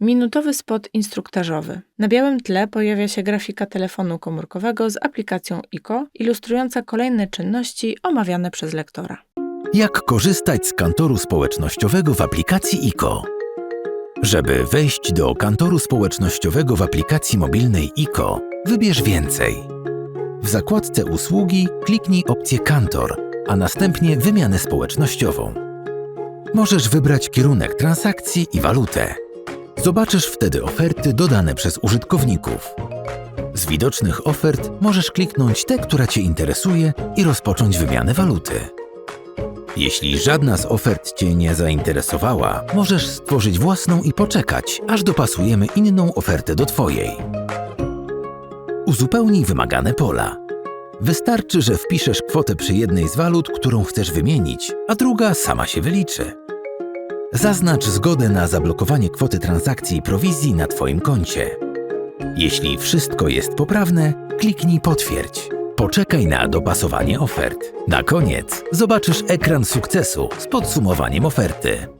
Minutowy spot instruktażowy. Na białym tle pojawia się grafika telefonu komórkowego z aplikacją ICO, ilustrująca kolejne czynności omawiane przez lektora. Jak korzystać z kantoru społecznościowego w aplikacji ICO? Żeby wejść do kantoru społecznościowego w aplikacji mobilnej ICO, wybierz więcej. W zakładce Usługi kliknij opcję Kantor, a następnie Wymianę społecznościową. Możesz wybrać kierunek transakcji i walutę. Zobaczysz wtedy oferty dodane przez użytkowników. Z widocznych ofert możesz kliknąć tę, która Cię interesuje i rozpocząć wymianę waluty. Jeśli żadna z ofert Cię nie zainteresowała, możesz stworzyć własną i poczekać, aż dopasujemy inną ofertę do Twojej. Uzupełnij wymagane pola. Wystarczy, że wpiszesz kwotę przy jednej z walut, którą chcesz wymienić, a druga sama się wyliczy. Zaznacz zgodę na zablokowanie kwoty transakcji i prowizji na Twoim koncie. Jeśli wszystko jest poprawne, kliknij Potwierdź. Poczekaj na dopasowanie ofert. Na koniec zobaczysz ekran sukcesu z podsumowaniem oferty.